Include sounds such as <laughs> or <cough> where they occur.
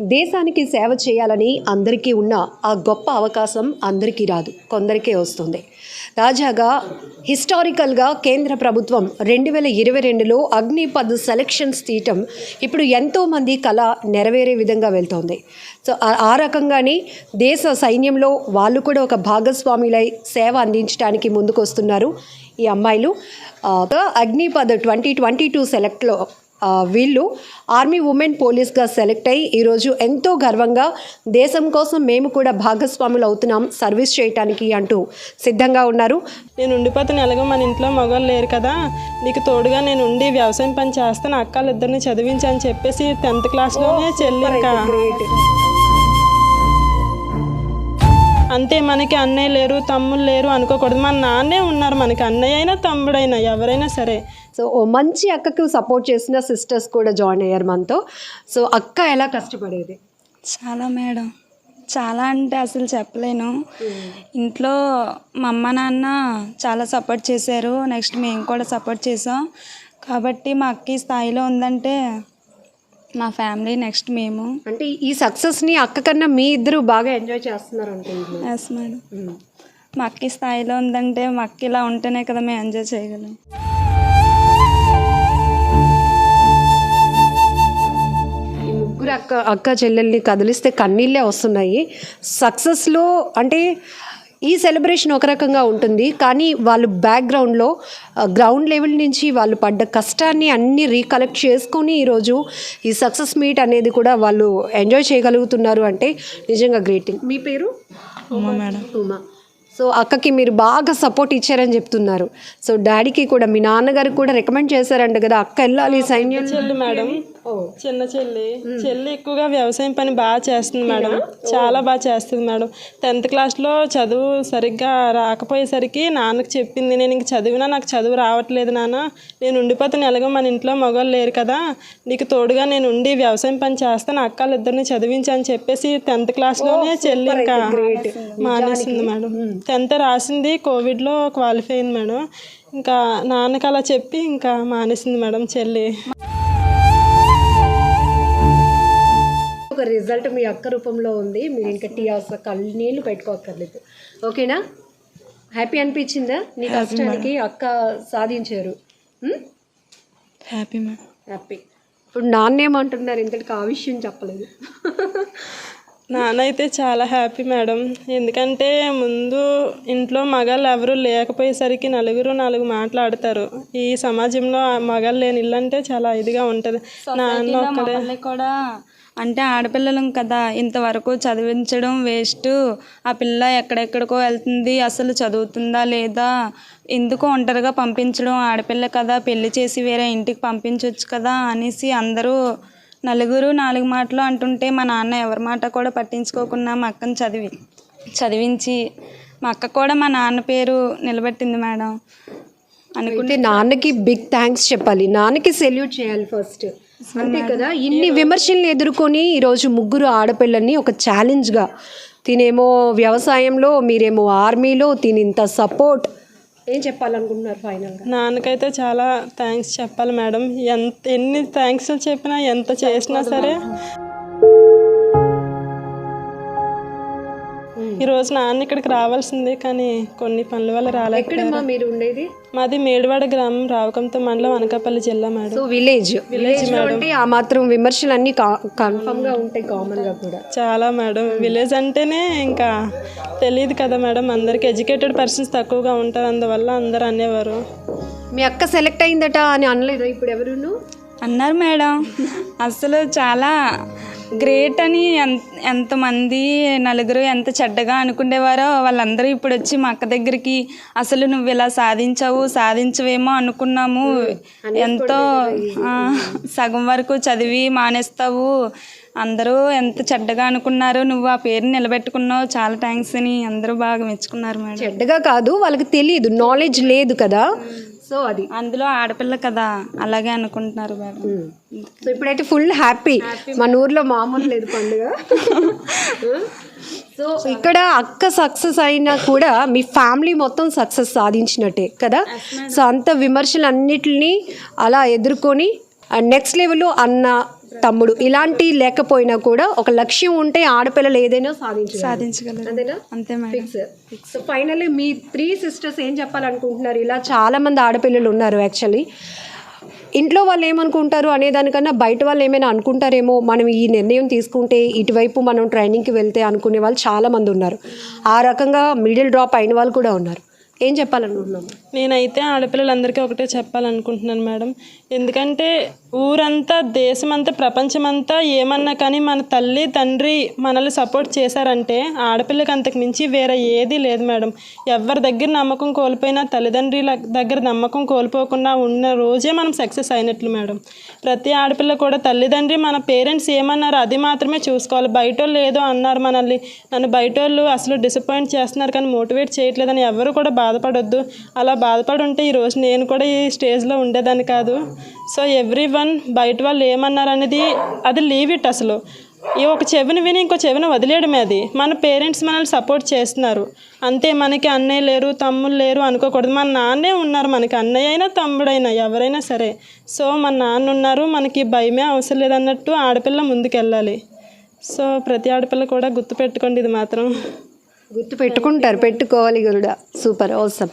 దేశానికి సేవ చేయాలని అందరికీ ఉన్న ఆ గొప్ప అవకాశం అందరికీ రాదు కొందరికే వస్తుంది. తాజాగా హిస్టారికల్గా కేంద్ర ప్రభుత్వం రెండు వేల ఇరవై రెండులో అగ్నిపద్ సెలక్షన్స్ తీయటం ఇప్పుడు ఎంతోమంది కళ నెరవేరే విధంగా వెళ్తోంది. సో ఆ- రకంగానే దేశ సైన్యంలో వాళ్ళు కూడా ఒక భాగస్వాములై సేవ అందించడానికి ముందుకు వస్తున్నారు ఈ అమ్మాయిలు. అగ్నిపద్ ట్వంటీ ట్వంటీ టూ సెలెక్ట్లో వీళ్ళు ఆర్మీ ఉమెన్ పోలీస్గా సెలెక్ట్ అయ్యి ఈరోజు ఎంతో గర్వంగా దేశం కోసం మేము కూడా భాగస్వాములు అవుతున్నాం సర్వీస్ చేయటానికి అంటూ సిద్ధంగా ఉన్నారు. నేను ఉండిపోతాను ఎలాగో మన ఇంట్లో మగవాళ్ళు లేరు కదా. నీకు తోడుగా నేను ఉండి వ్యవసాయం పని చేస్తాను అక్కలు ఇద్దరిని చదివించని చెప్పేసి టెన్త్ క్లాస్లోనే చెల్లి అంతే మనకి అన్నయ్య లేరు తమ్ముళ్ళు లేరు అనుకోకూడదు. మన నాన్నే ఉన్నారు మనకి అన్నయ్య అయినా తమ్ముడైనా ఎవరైనా సరే. సో ఓ మంచి అక్కకు సపోర్ట్ చేసిన సిస్టర్స్ కూడా జాయిన్ అయ్యారు మనతో. సో అక్క ఎలా కష్టపడేది? చాలా మేడం. చాలా అంటే అసలు చెప్పలేను. ఇంట్లో మా అమ్మ నాన్న చాలా సపోర్ట్ చేశారు. నెక్స్ట్ మేము కూడా సపోర్ట్ చేసాం కాబట్టి మా అక్క ఈ స్థాయిలో ఉందంటే మా ఫ్యామిలీ నెక్స్ట్ మేము. అంటే ఈ సక్సెస్ని అక్క కన్నా మీ ఇద్దరు బాగా ఎంజాయ్ చేస్తున్నారు అనుకుంటున్నాను. ఎస్ మేడం మా అక్క ఈ స్థాయిలో ఉందంటే మా అక్క ఇలా ఉంటేనే కదా మేము ఎంజాయ్ చేయగలం. ముగ్గురు అక్క అక్క చెల్లెల్ని కదిలిస్తే కన్నీళ్ళే వస్తున్నాయి. సక్సెస్లో అంటే ఈ సెలబ్రేషన్ ఒక రకంగా ఉంటుంది. కానీ వాళ్ళు బ్యాక్గ్రౌండ్లో గ్రౌండ్ లెవెల్ నుంచి వాళ్ళు పడ్డ కష్టాన్ని అన్నీ రీకలెక్ట్ చేసుకొని ఈరోజు ఈ సక్సెస్ మీట్ అనేది కూడా వాళ్ళు ఎంజాయ్ చేయగలుగుతున్నారు అంటే నిజంగా గ్రేటింగ్ మీ పేరు? ఉమా మేడం. ఉమా. సో అక్కకి మీరు బాగా సపోర్ట్ ఇచ్చారని చెప్తున్నారు. సో డాడీకి కూడా మీ నాన్నగారు కూడా రికమెండ్ చేశారంట కదా అక్క వెళ్ళాలి సైన్యం. మేడం. చిన్న చెల్లి. చెల్లి ఎక్కువగా వ్యవసాయం పని బాగా చేస్తుంది మేడం. చాలా బాగా చేస్తుంది మేడం. టెన్త్ క్లాస్లో చదువు సరిగ్గా రాకపోయేసరికి నాన్నకు చెప్పింది నేను ఇంక చదివినా నాకు చదువు రావట్లేదు నాన్న. నేను ఉండిపోతాను ఎలాగో మన ఇంట్లో మగవాళ్ళు లేరు కదా. నీకు తోడుగా నేను ఉండి వ్యవసాయం పని చేస్తాను అక్కలు ఇద్దరిని చదివించని చెప్పేసి టెన్త్ క్లాస్లోనే చెల్లి ఇంకా మానేసింది మేడం. టెన్త్ రాసింది కోవిడ్లో క్వాలిఫై అయింది మేడం. ఇంకా నాన్నకి అలా చెప్పి ఇంకా మానేసింది మేడం చెల్లి. ఒక రిజల్ట్ మీ అక్క రూపంలో ఉంది. మీరు ఇంకా టీ హౌస్ కళ్ళు నీళ్ళు పెట్టుకోక్కర్లేదు. ఓకేనా? హ్యాపీ అనిపించిందా? నీ కష్టానికి అక్క సాధించారు. హ్యాపీ మేడం హ్యాపీ ఇప్పుడు నాన్నేమంటున్నారు? ఇంతటికి ఆ విషయం చెప్పలేదు. <laughs> నాన్న అయితే చాలా హ్యాపీ మేడం. ఎందుకంటే ముందు ఇంట్లో మగాళ్ళు ఎవరు లేకపోయేసరికి నలుగురు నాలుగు మాట్లాడతారు. ఈ సమాజంలో ఆ మగాళ్ళు లేని ఇల్లు అంటే చాలా ఇదిగా ఉంటుంది. నాన్న ఒక్కడే. కూడా అంటే ఆడపిల్లలం కదా. ఇంతవరకు చదివించడం వేస్ట్. ఆ పిల్ల ఎక్కడెక్కడికో వెళ్తుంది. అసలు చదువుతుందా లేదా? ఎందుకు ఒంటరిగా పంపించడం ఆడపిల్ల కదా. పెళ్ళి చేసి వేరే ఇంటికి పంపించవచ్చు కదా అనేసి అందరూ నలుగురు నాలుగు మాటలు అంటుంటే మా నాన్న ఎవరి మాట కూడా పట్టించుకోకుండా మా అక్కని చదివి చదివించి మా అక్క కూడా మా నాన్న పేరు నిలబెట్టింది మేడం. అనుకుంటే నాన్నకి బిగ్ థ్యాంక్స్ చెప్పాలి. నాన్నకి సెల్యూట్ చేయాలి ఫస్ట్ అంతే కదా? ఇన్ని విమర్శల్ని ఎదుర్కొని ఈరోజు ముగ్గురు ఆడపిల్లల్ని ఒక ఛాలెంజ్గా తినేమో వ్యవసాయంలో మీరేమో ఆర్మీలో తిని ఇంత సపోర్ట్ ఏం చెప్పాలనుకుంటున్నారు ఫైనల్గా? నాన్నకైతే చాలా థ్యాంక్స్ చెప్పాలి మేడం. ఎంత ఎన్ని థ్యాంక్స్ చెప్పినా ఎంత చేసినా సరే ఈరోజు నాన్న ఇక్కడికి రావాల్సిందే కానీ కొన్ని పనుల వల్ల ఎక్కడమ్మా మీరు ఉండేది? మాది మేడివాడ గ్రామం రావకంతో మండలం అనకాపల్లి జిల్లా మేడం. So village. విలేజ్ అంటే ఆ మాత్రం విమర్శలు అన్ని కన్ఫర్మ్గా ఉంటాయి కామన్గా కూడా. చాలా మేడం. విలేజ్ అంటేనే ఇంకా తెలియదు కదా మేడం. అందరికి ఎడ్యుకేటెడ్ పర్సన్స్ తక్కువగా ఉంటారు అందువల్ల అందరు అనేవారు. మీ అక్క సెలెక్ట్ అయిందట అని అనలేదు ఇప్పుడు ఎవరును? అన్నారు మేడం. అసలు చాలా గ్రేట్ అని ఎంత ఎంతమంది నలుగురు ఎంత చెడ్డగా అనుకునేవారో వాళ్ళందరూ ఇప్పుడు వచ్చి మా అక్క దగ్గరికి అసలు నువ్వు ఇలా సాధించావు సాధించవేమో అనుకున్నాము. ఎంతో సగం వరకు చదివి మానేస్తావు. అందరూ ఎంత చెడ్డగా అనుకున్నారు నువ్వు ఆ పేరు నిలబెట్టుకున్నావు. చాలా థ్యాంక్స్ అని అందరూ బాగా మెచ్చుకున్నారు మేడం. చెడ్డగా కాదు వాళ్ళకి తెలియదు నాలెడ్జ్ లేదు కదా. సో అది. అందులో ఆడపిల్ల కదా అలాగే అనుకుంటున్నారు మేడం. సో ఇప్పుడైతే ఫుల్ హ్యాపీ. మన ఊర్లో మామూలు లేదు పండుగ. <laughs> సో ఇక్కడ అక్క సక్సెస్ అయినా కూడా మీ ఫ్యామిలీ మొత్తం సక్సెస్ సాధించినట్టే కదా? సో అంత విమర్శలు అన్నిటిని అలా ఎదుర్కొని నెక్స్ట్ లెవెల్లో అన్న తమ్ముడు. ఇలాంటి లేకపోయినా కూడా ఒక లక్ష్యం ఉంటే ఆడపిల్లలు ఏదైనా సాధించాలి సాధించగలరు. అంతే ఫిక్స్ సో ఫైనల్లీ మీ త్రీ సిస్టర్స్ ఏం చెప్పాలనుకుంటున్నారు? ఇలా చాలా మంది ఆడపిల్లలు ఉన్నారు యాక్చువల్లీ ఇంట్లో వాళ్ళు ఏమనుకుంటారు అనే దానికన్నా బయట వాళ్ళు ఏమైనా అనుకుంటారేమో? మనం ఈ నిర్ణయం తీసుకుంటే ఇటువైపు మనం ట్రైనింగ్కి వెళ్తే అనుకునే వాళ్ళు చాలా మంది ఉన్నారు. ఆ రకంగా మిడిల్ డ్రాప్ అయిన వాళ్ళు కూడా ఉన్నారు. ఏం చెప్పాలనుకుంటున్నాము నేనైతే ఆడపిల్లలందరికీ ఒకటే చెప్పాలనుకుంటున్నాను మేడం. ఎందుకంటే ఊరంతా దేశమంతా ప్రపంచమంతా ఏమన్నా కానీ మన తల్లి తండ్రి మనల్ని సపోర్ట్ చేశారంటే ఆడపిల్లకి అంతకు మించి వేరే ఏదీ లేదు మేడం. ఎవరి దగ్గర నమ్మకం కోల్పోయినా తల్లిదండ్రుల దగ్గర నమ్మకం కోల్పోకుండా ఉన్న రోజే మనం సక్సెస్ అయినట్లు మేడం. ప్రతి ఆడపిల్ల కూడా తల్లిదండ్రి మన పేరెంట్స్ ఏమన్నారు అది మాత్రమే చూసుకోవాలి. బయట వాళ్ళు ఏదో అన్నారు మనల్ని. నన్ను బయట వాళ్ళు అసలు డిసప్పాయింట్ చేస్తున్నారు కానీ మోటివేట్ చేయట్లేదని ఎవరు కూడా బాధపడొద్దు. అలా బాధపడి ఉంటే ఈరోజు నేను కూడా ఈ స్టేజ్లో ఉండేదాన్ని కాదు. సో ఎవ్రీ వన్ బయట వాళ్ళు ఏమన్నారు అనేది అది లీవ్ ఇట్ అసలు. ఈ ఒక చెవిని విని ఇంకో చెవిని వదిలేయడమే అది. మన పేరెంట్స్ మనల్ని సపోర్ట్ చేస్తున్నారు. అంతే మనకి అన్నయ్య లేరు తమ్ముళ్ళు లేరు అనుకోకూడదు. మన నాన్నే ఉన్నారు మనకి. అన్నయ్య అయినా తమ్ముడైనా ఎవరైనా సరే. సో మన నాన్న ఉన్నారు మనకి భయమే అవసరం లేదన్నట్టు ఆడపిల్ల ముందుకెళ్ళాలి. సో ప్రతి ఆడపిల్ల కూడా గుర్తుపెట్టుకోండి ఇది మాత్రం. గుర్తు పెట్టుకుంటారు పెట్టుకోవాలి కూడా సూపర్ అవసరం